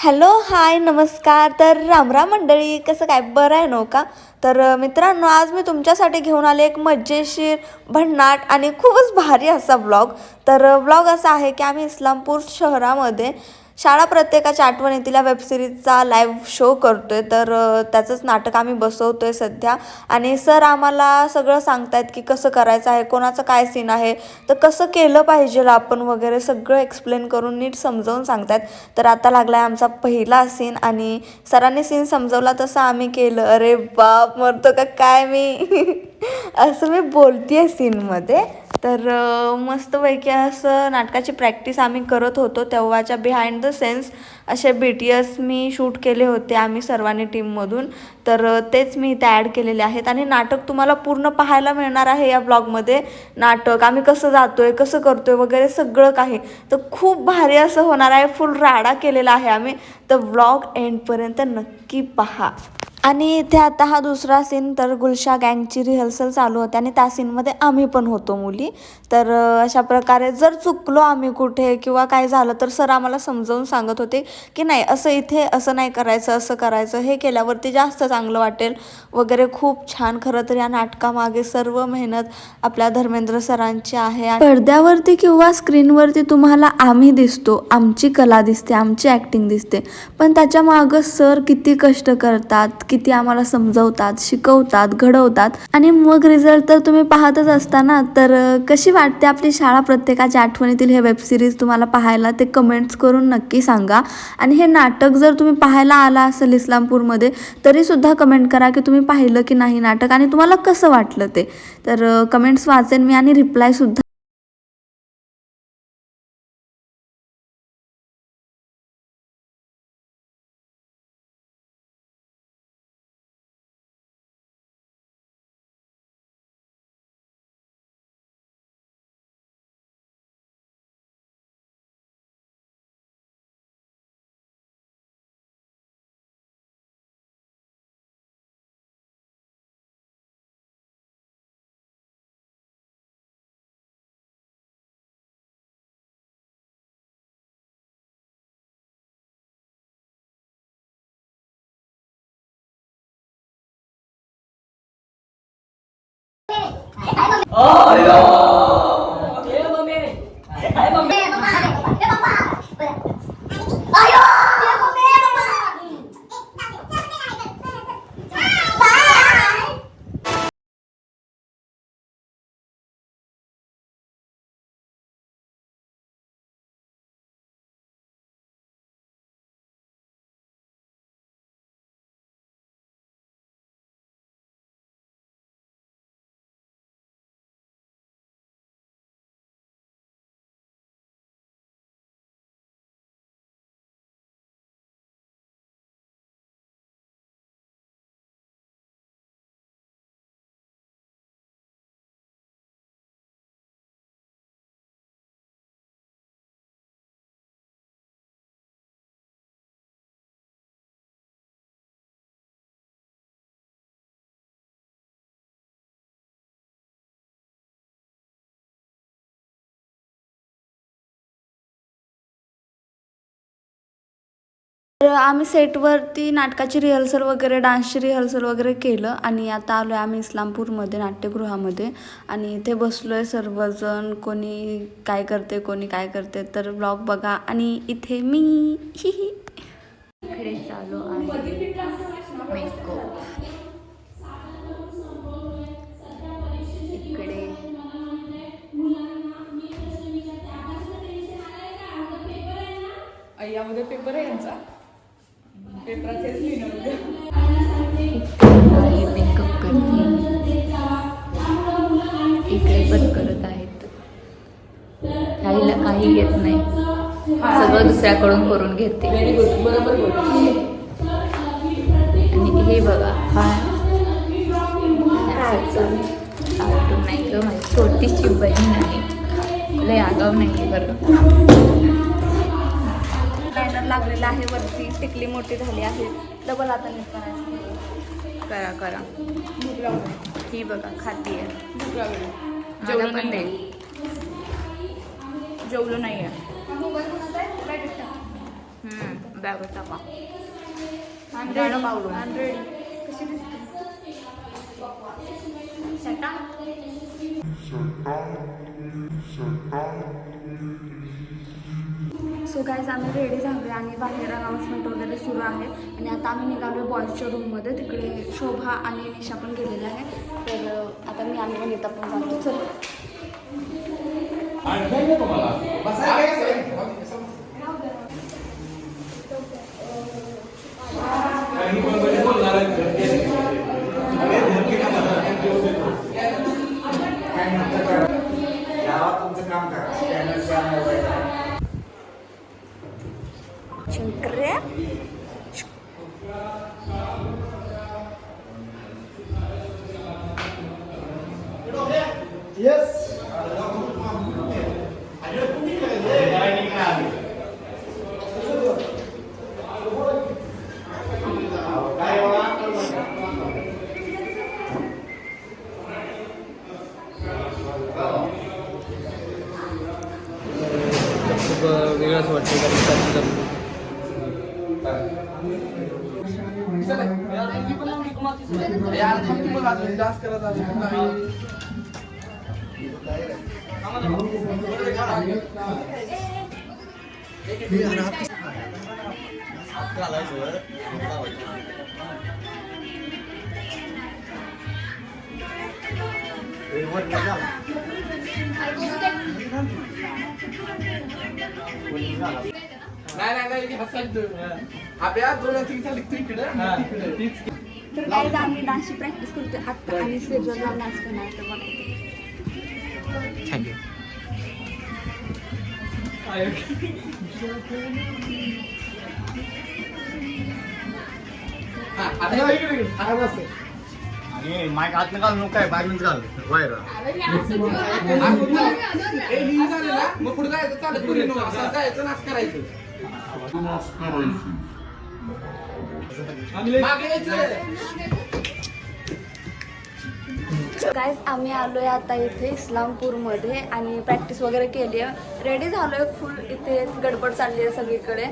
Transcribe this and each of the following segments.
Hello hi नमस्कार. तर रामराम मंडळी कसं काय? बरं आहे नो हो का? तर मित्रांनो आज मी तुमच्यासाठी घेऊन आले एक मज्जेशीर भन्नाट आणि खूपच भारी असा ब्लॉग तर ब्लॉग असा आहे की आम्ही इस्लामपूर शहरामध्ये शाळा प्रत्येकाच्या आठवणीतील वेबसिरीजचा लाईव्ह शो करतोय. तर त्याचंच नाटक आम्ही बसवतोय सध्या. आणि सर आम्हाला सगळं सांगतायत की कसं करायचं आहे कोणाचं काय सीन आहे तर कसं केलं पाहिजे आपण वगैरे सगळं एक्सप्लेन करून नीट समजावून सांगतायत. तर आता लागला आहे आमचा पहिला सीन आणि सरांनी सीन समजवला तसं आम्ही केलं. अरे बाप मरतो का काय मी? असं मी बोलते आहे सीनमध्ये तर मस्तपैकी असं नाटकाची प्रॅक्टिस आम्ही करत होतो. तेव्हाच्या बिहाइंड द सेन्स असे बी टी एस मी शूट केले होते आम्ही सर्वांनी टीममधून तर तेच मी इथे ॲड केलेले आहेत. आणि नाटक तुम्हाला पूर्ण पाहायला मिळणार आहे या ब्लॉगमध्ये नाटक आम्ही कसं जातो आहे कसं करतो आहे वगैरे सगळं काही. तर खूप भारी असं होणार आहे. फुल राडा केलेला आहे आम्ही. तर ब्लॉग एंडपर्यंत नक्की पहा. आणि इथे आता हा दुसरा सीन तर गुलशा गँगची रिहर्सल चालू होती आणि त्या सीनमध्ये आम्ही पण होतो मुली. तर अशा प्रकारे जर चुकलो आम्ही कुठे किंवा काय झालं तर सर आम्हाला समजावून सांगत होते की नाही असं इथे असं नाही करायचं असं करायचं. हे केल्यावरती जास्त चांगलं वाटेल वगैरे. खूप छान. खरं तर या नाटकामागे सर्व मेहनत आपल्या धर्मेंद्र सरांची आहे आणि पडद्यावरती किंवा स्क्रीनवरती तुम्हाला आम्ही दिसतो. आमची कला दिसते आमची ॲक्टिंग दिसते. पण त्याच्या मागं सर किती कष्ट करतात किती आम्हाला समजवतात शिकवतात घडवतात. आणि मग रिझल्ट तर तुम्ही पाहतच असताना तर कशी वाटते आपली शाळा प्रत्येकाच्या आठवणीतील हे वेबसिरीज तुम्हाला पाहायला? ते कमेंट्स करून नक्की सांगा. आणि हे नाटक जर तुम्ही पाहायला आला असेल इस्लामपूरमध्ये तरीसुद्धा कमेंट करा की तुम्ही पाहिलं की नाही नाटक? आणि तुम्हाला कसं वाटलं ते? तर कमेंट्स वाचेन मी आणि रिप्लायसुद्धा 어, 아유. 내 맘에. 아, 내 맘에. 아유. तर आम्ही सेटवरती नाटकाची रिहर्सल वगैरे डान्सची रिहर्सल वगैरे केलं आणि आता आलो आहे आम्ही इस्लामपूरमध्ये नाट्यगृहामध्ये. आणि इथे बसलो आहे सर्वजण कोणी काय करते कोणी काय करते. तर ब्लॉग बघा आणि इथे मी. हि हि इकडे चालू आहे इकडे. यामध्ये पेपर आहे यांचा? मेकअप करते इकडे पण करत आहेत. काहीला काही येत नाही. सगळं दुसऱ्याकडून करून घेते. आणि हे बघा हा कार्टून नाही गं माझी छोटीशी बहीण आहे. लय आगाव नाही बरं. लायनर लागलेला आहे वरती टिकली मोठी झाली आहे. डबल आता नीट करायचं. करा करा. भूक लागली ही बघा खाती आहे. भूक लागली मला जेवलं पण नाही. जेवलं नाही आहे हम्म. बॅगेत टाका गाणं पावलं. कशी दिसते? सटा सो कायच आम्ही रेडी झालो आहे आणि बाहेर अनाऊन्समेंट वगैरे सुरू आहे. आणि आता आम्ही निघालो बॉयजच्या रूममध्ये तिकडे शोभा आणि निशा पण गेलेल्या आहे. तर आता मी आणि वनिता पण जातो. चल. नाही नाही नाही आपल्या दोन तीन चालली तिकडे. तर काय आम्ही डान्सची प्रॅक्टिस करतो आत्ता आणि स्टेजवर डान्स करणार आणि माईक आत नका नको काय बाहेरच घाल बाहेर हे मग पुढे जायचं चालत पुढे नको. असं जायचं नाच करायचं गाईज आम्ही आलोय आता इथे इस्लामपूरमध्ये आणि प्रॅक्टिस वगैरे केली आहे रेडी झालोय फुल इथे गडबड चालली आहे सगळीकडे.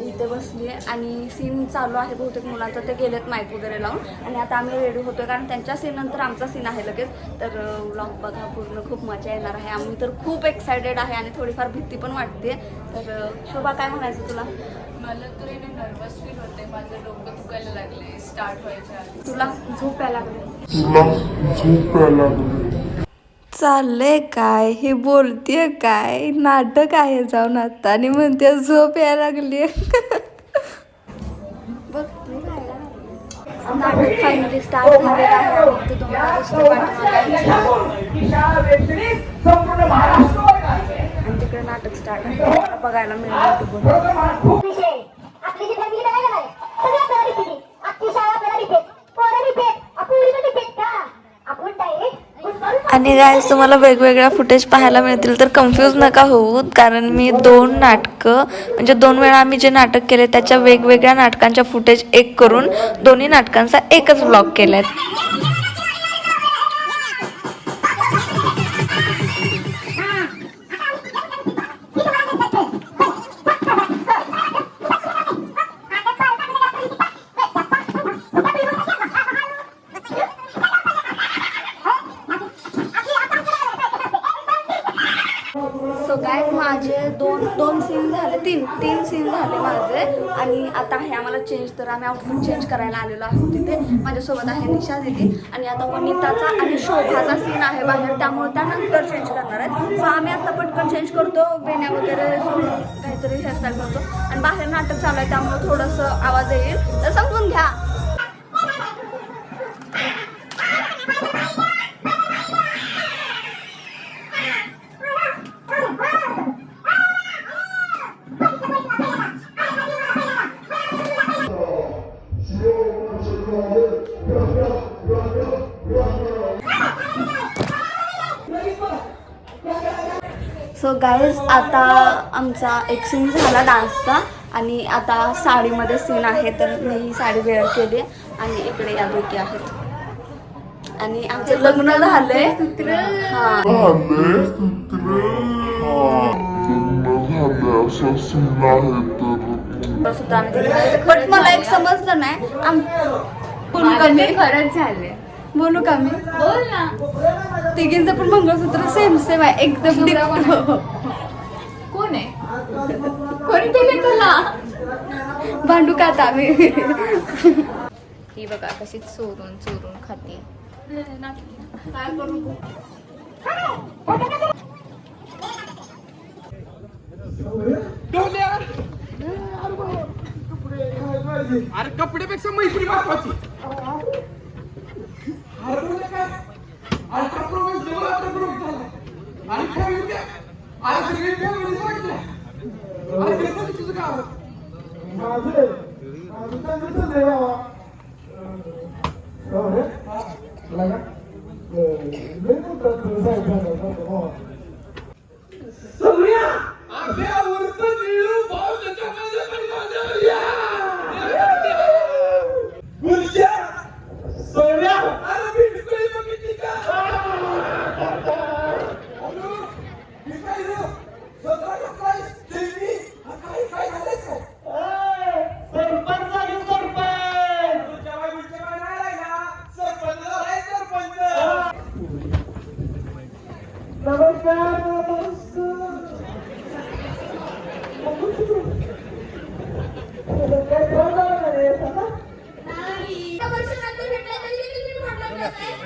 इथे बसली आहे आणि सीन चालू आहे बहुतेक मुलांचं. ते गेलेत माईक वगैरे लावून. आणि आता आम्ही रेडी होतोय कारण त्यांच्या सीन नंतर आमचा सीन आहे लगेच. तर व्लॉग बघा पूर्ण. खूप मजा येणार आहे. आम्ही तर खूप एक्सायटेड आहे आणि थोडीफार भीती पण वाटते. तर शोभा काय म्हणायचं तुला? मला तर नर्वस फील होते माझं डोकं दुखायला लागले स्टार्ट व्हायच्या तुला झोप यायला लागली तुला झोप यायला लागली. चाललंय काय? हे बोलतेय काय? नाटक आहे जाऊन आता. आणि म्हणते झोप यायला लागली नाटक फायनली स्टार्ट झालेलं आहे आणि ते आणि तिकडे नाटक स्टार्ट आहे. बघायला मिळेल युट्यूबवर विषय आपली जी फॅमिली बघायला नाही सगळी आपल्याला रिपीट आपली शाळा आपल्याला रिपीट पोरं रिपीट आपण पण रिपीट का आपण डायरेक्ट आणि गायस तुम्हाला वेगवेगळ्या फुटेज पाहायला मिळतील तर कन्फ्यूज नका होऊ. कारण मी दोन नाटकं म्हणजे दोन वेळा आम्ही जे नाटक केले त्याच्या वेगवेगळ्या नाटकांच्या फुटेज एक करून दोन्ही नाटकांचा एकच ब्लॉग केला आहे तीन तीन सीन झाले माझे. आणि आता आहे आम्हाला चेंज तर आम्ही आउटफिट चेंज करायला आलेलो आहोत तिथे. माझ्यासोबत आहे निशा दिदी. आणि आता वनिताचा आणि शोभाचा सीन आहे बाहेर. त्यामुळे त्यानंतर चेंज करणार आहेत. सो आम्ही आता पटकन चेंज करतो. वेण्या वगैरे काहीतरी हेअरस्टाईल करतो. आणि बाहेर नाटक चालू आहे त्यामुळे थोडंसं आवाज येईल. तर समजून घ्या. गाईज आता आमचा एक सीन झाला डान्सचा आणि आता साडीमध्ये सीन आहे तर मी ही साडी वेअर केली आणि इकडे या दोघी आहेत. आणि आमचं लग्न झालंय. हा. सुद्धा. बट मला एक समजलं नाही आम खरंच झाले बोलू का मी? बोल ना तिघींचं पण मंगळसूत्र सेम सेम आहे. एकदम कोण आहे? कोणी दिले तुला? भांडू का आता आम्ही? ही बघा कशी चोरून चोरून खाते. अरे कपड्यापेक्षा मैत्री महत्वाची. डोल्या काय? Ultra pro max double ultra pro max झाला आणि काय काय? अरे सगळी फॅमिली सांगितलं अरे कसं तुझं गाव सगळ्या Sasa,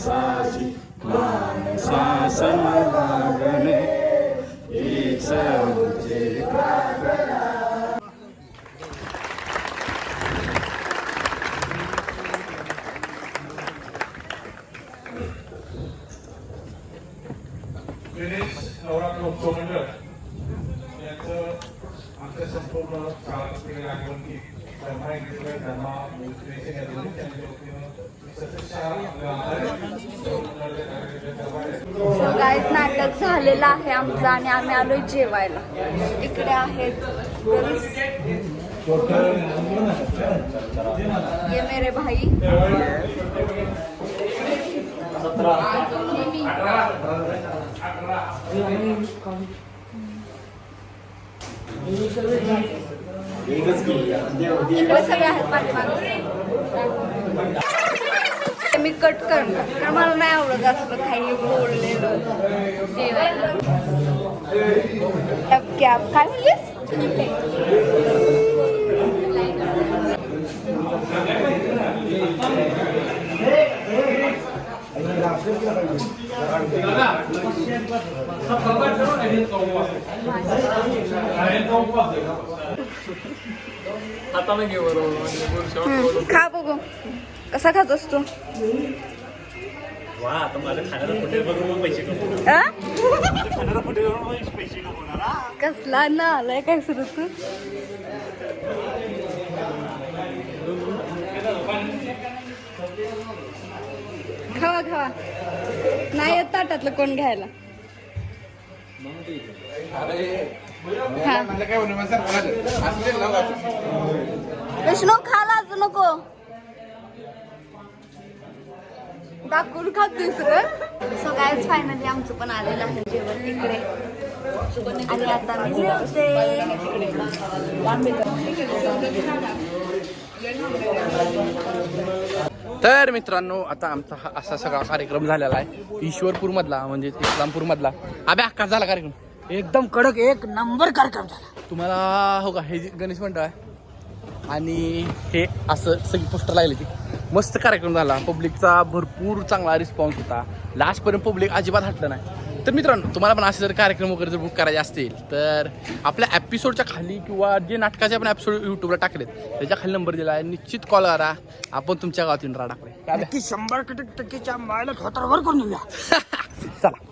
Sasa, Sasa, Sasa, Ganesh आपल्या नाटक झालेलं आहे आमचं आणि आम्ही आलो जेवायला. इकडे आहेत ये मेरे भाई. इकडे सगळे आहेत पाठीमागे. कट करणार. कारण मला नाही आवडत असलं काही बोललेलं. जेवायला. कॅब काय म्हणलीस? हाताने घे बरोबर खा बघू. कसा खातोस तू? वा आता माझ्या खाण्याला कुठे बघून पैसे कमवू आ? खाण्याला कुठे बघून पैसे कमवणार हा? कसला ना आलाय काय सुरू तू? खावा खावा. नाही येत ताटातलं कोण घ्यायला. हा. विष्णू खा लाजू नको. दाखवून खातोय सगळं. सो फायनली आमचं पण आलेलं आहे जेवण इकडे आणि आता मी जेवते. तर मित्रांनो आता आमचा हा असा सगळा कार्यक्रम झालेला आहे. ईश्वरपूर मधला म्हणजे इस्लामपूर मधला. अबे अक्का झाला कार्यक्रम. एकदम कडक एक नंबर कार्यक्रम झाला. तुम्हाला हो का हे जे गणेश मंडळ आहे. आणि हे असं सगळी पोस्टर लागली ती. मस्त कार्यक्रम झाला. पब्लिकचा भरपूर चांगला रिस्पॉन्स होता. लास्टपर्यंत पब्लिक अजिबात हटलं नाही. तर मित्रांनो तुम्हाला पण असे जर कार्यक्रम वगैरे जर बुक करायचे असतील तर आपल्या एपिसोडच्या खाली किंवा जे नाटकाचे आपण एपिसोड यूट्यूबला टाकलेत त्याच्याखाली नंबर दिला आहे. निश्चित कॉल करा. आपण तुमच्या गावात येऊन राहणार नक्की शंभर येऊया. चला.